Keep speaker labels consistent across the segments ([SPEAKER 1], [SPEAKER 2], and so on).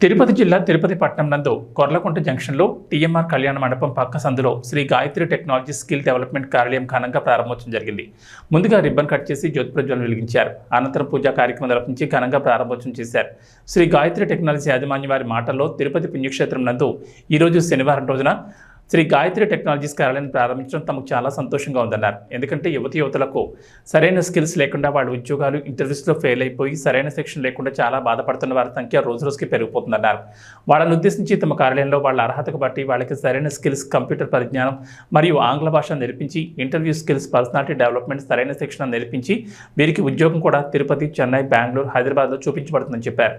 [SPEAKER 1] తిరుపతి జిల్లా తిరుపతి పట్టణం నందు కొర్లకుంట జంక్షన్లో టీఎంఆర్ కళ్యాణ మండపం పక్క సందులో Sri Gayatri technology skill development కార్యాలయం ఘనంగా ప్రారంభోత్సవం జరిగింది. ముందుగా రిబ్బన్ కట్ చేసి జ్యోతి ప్రజ్వలన వెలిగించారు. అనంతరం పూజా కార్యక్రమం నిర్వహించి ఘనంగా ప్రారంభోత్సవం చేశారు. శ్రీ గాయత్రి టెక్నాలజీ యాజమాన్య వారి మాటల్లో తిరుపతి పుణ్యక్షేత్రం నందు ఈరోజు శనివారం రోజున శ్రీ గాయత్రి టెక్నాలజీస్ కార్యాలయం ప్రారంభించడం తమకు చాలా సంతోషంగా ఉందన్నారు. ఎందుకంటే యువతి యువతలకు సరైన స్కిల్స్ లేకుండా వాళ్ళ ఉద్యోగాలు ఇంటర్వ్యూస్లో ఫెయిల్ అయిపోయి సరైన శిక్షణ లేకుండా చాలా బాధపడుతున్న వారి సంఖ్య రోజు రోజుకి పెరిగిపోతుందన్నారు. వాళ్ళని ఉద్దేశించి తమ కార్యాలయంలో వాళ్ళ అర్హతకు బట్టి వాళ్ళకి సరైన స్కిల్స్ కంప్యూటర్ పరిజ్ఞానం మరియు ఆంగ్ల భాష నేర్పించి ఇంటర్వ్యూ స్కిల్స్ పర్సనాలిటీ డెవలప్మెంట్ సరైన శిక్షణ నేర్పించి వీరికి ఉద్యోగం కూడా తిరుపతి చెన్నై బెంగళూరు హైదరాబాద్లో చూపించబడుతుందని చెప్పారు.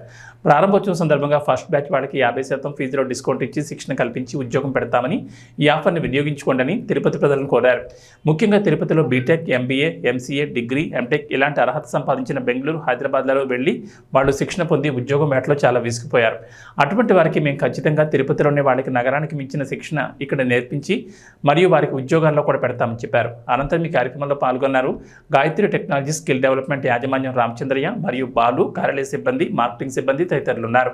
[SPEAKER 1] ప్రారంభోత్సవం సందర్భంగా ఫస్ట్ బ్యాచ్ వాళ్ళకి యాభై శాతం ఫీజులో డిస్కౌంట్ ఇచ్చి శిక్షణ కల్పించి ఉద్యోగం పెడతామని ఈ ఆఫర్ని వినియోగించుకోండి తిరుపతి ప్రజలను కోరారు. ముఖ్యంగా తిరుపతిలో BTech MBA MCA degree MTech ఇలాంటి అర్హత సంపాదించిన బెంగళూరు హైదరాబాద్లలో వెళ్ళి వాళ్ళు శిక్షణ పొంది ఉద్యోగం మేటలో చాలా విసిగిపోయారు. అటువంటి వారికి మేము ఖచ్చితంగా తిరుపతిలోనే వాళ్ళకి నగరానికి మించిన శిక్షణ ఇక్కడ నేర్పించి మరియు వారికి ఉద్యోగాల్లో కూడా పెడతామని చెప్పారు. అనంతరం ఈ కార్యక్రమంలో పాల్గొన్నారు గాయత్రి టెక్నాలజీ స్కిల్ డెవలప్మెంట్ యాజమాన్యం రామచంద్రయ్య మరియు బాలు కార్యాలయ సిబ్బంది మార్కెటింగ్ సిబ్బంది తదితరులు ఉన్నారు.